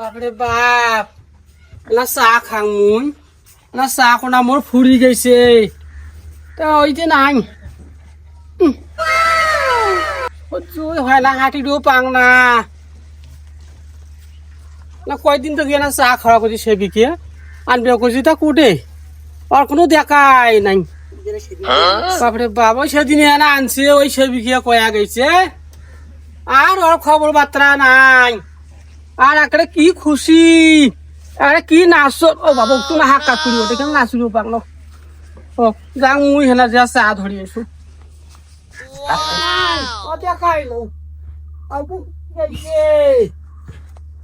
বাপরে বাপ। না চাহ খাং মুই না চাহ কোনা মোর ফুরি গেছে। তা ওই যে নাই। উম। হয় না হাঁটিও পাং না। না কয়দিন তো গিয়ে না চাহ খাওয়া করছি সে বিকে। আনবে করছি তা কুটে আর কোনো দেখাই নাই। বাপরে বাপ ওই সেদিন এনে আনছে ওই সে বিকে কয়া গেছে। আর ওর খবর বার্তা নাই। আর একটা কি খুশি? আরে কি নাচ ও বাবা একটু না হাক কাকুরি ওটা কেন নাচিব পারল ও যা মুই হেনা যা চা ধরি আছো। ও দেখাই লো আবু গেছে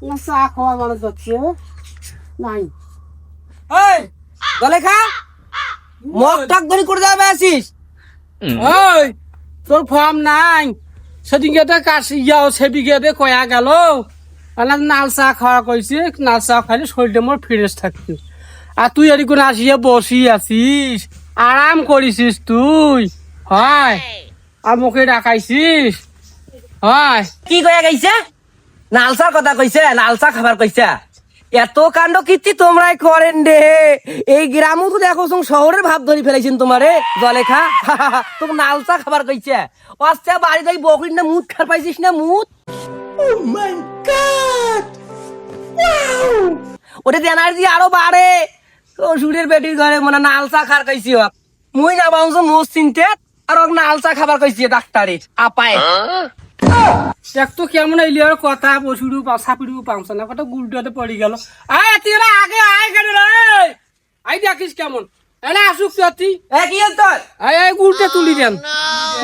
না চা খাওয়া যাচ্ছে নাই। এই গলে খা মগ টাক ধরে করে যাবে আসিস ওই তোর ফর্ম নাই। সেদিনকে তো কাশি যাও সেদিকে দে কয়া গেল। আর নাল চা খাওয়া কইছে নাল চা খাইলে শরীরটা মোর ফ্রেশ থাকছে আর তুই এদিকে আসিয়া বসি আছিস আরাম করিছিস তুই। হয়। আর মুখে ডাকাইছিস। হয়। কি কয়া গেছে? নালসার কথা কইছে নালসা খাবার কইছে। এত কাণ্ড কীর্তি তোমরাই করেন রে। এই গ্রামও তো দেখো শহরের ভাব ধরে ফেলেছেন তোমারে জলে খা তোকে নালসা খাবার কইছে। অস্তে বাড়ি যাই বকরির না মুখ খার পাইছিস না মুখ? ওটা এনার্জি আরও বাড়ে। ও সুরের বেটির ঘরে মানে নালসা খার কইছি হোক মুই না বাউছো মোস চিনতে আর ওকে নালসা খাবার কইছি ডাক্তারের আপায়। দেখ তো কেমন আইলি আর কথা বসুড়ু সাপিড়ু পামছ না কত গুলটাতে পড়ি গেল। আয় তুই আগে আয় কেন রে। আই দেখিস কেমন। এনে আসুক তুই। এ কি হল তোর? আয় আয় গুলটা তুলি দেন।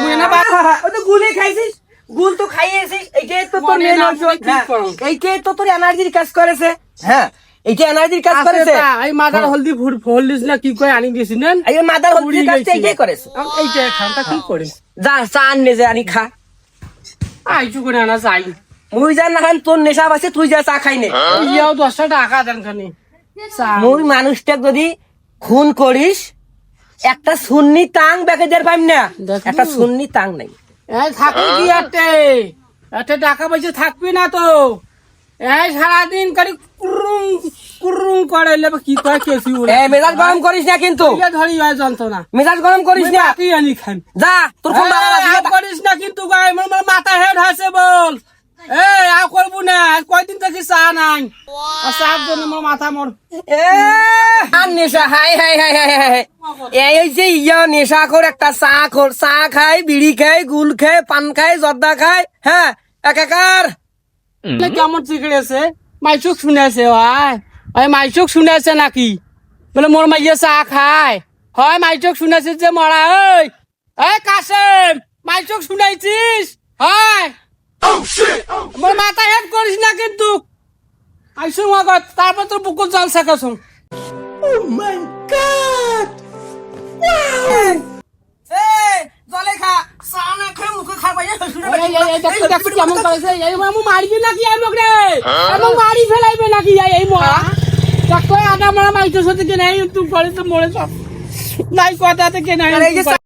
মুই এনে বা ও তো গুলে খাইছিস? গুল তো খাইয়েছিস। এইটাই তো তোর মনে না পড়ে এইটাই তো তোর এনার্জির কাজ করেছে। হ্যাঁ। এইটা এনার্জির কাজ করেছে? এই মাদার হলদি ফুল না কি কই আনি দিয়েছি নেন? এই মাদার হলদির কাজ গেছি। এইটাই করেছে। এইটা খানটা কি করে যা চা আননে যে আনি খা। আইছু করে আনা চাই মুই জান না খান তোর নেশা আছে তুই যা চা খাই নে। ইয়াও দশটা টাকা দেন খানি। মুই মানুষটা যদি খুন করিস একটা সুন্নি টাং বেঁকে দের পাইম না। একটা সুন্নি টাং নাই। এই থাকবি কি আটে আটে টাকা পয়সা থাকবি না তো? এই সারাদিন করে কি কয় কেসি উড়ে এ মেজাজ গরম করিস না কিন্তু। ইয়া ধরি হয় যন্ত্রণা। মেজাজ গরম করিস না। কি আনি খান যা তোর ফোন এই, আর করিস না কিন্তু মাথা হেড বল। আর করব না। আজ কয়দিন থেকে চা নাই। আর চার জন্য মোর মাথা মোর। এ আর নেশা হাই হাই হাই হাই হাই এই এই যে ইয়া নেশা কর একটা চা খোর চা খায় বিড়ি খায় গুল খায় পান খায় জর্দা খায় হ্যাঁ একাকার কেমন চিকড়েছে মাইচুক শুনেছে ভাই। ওই মাইচুক শুনেছে নাকি বলে মোর মাইয়ে চা খায় হয় মাইচুক শুনেছে যে মরা ওই এই কাশেম মাইচুক শুনাইছিস হয় মোর মাথা হেড করিস না কিন্তু আইসুং আগত তারপর তোর বুকুর জল শেখাছুং জলে খা চা না খেয়ে মুখে খাবাই কেমন করেছে এই মামু মারিবি নাকি এই মোক রে এবং মারি ফেলাইবে নাকি এই এই মরা আদা মরা মাইতে সাথে কে নাই তুই পরে তো মরে সব নাই কথা থেকে নাই এই যে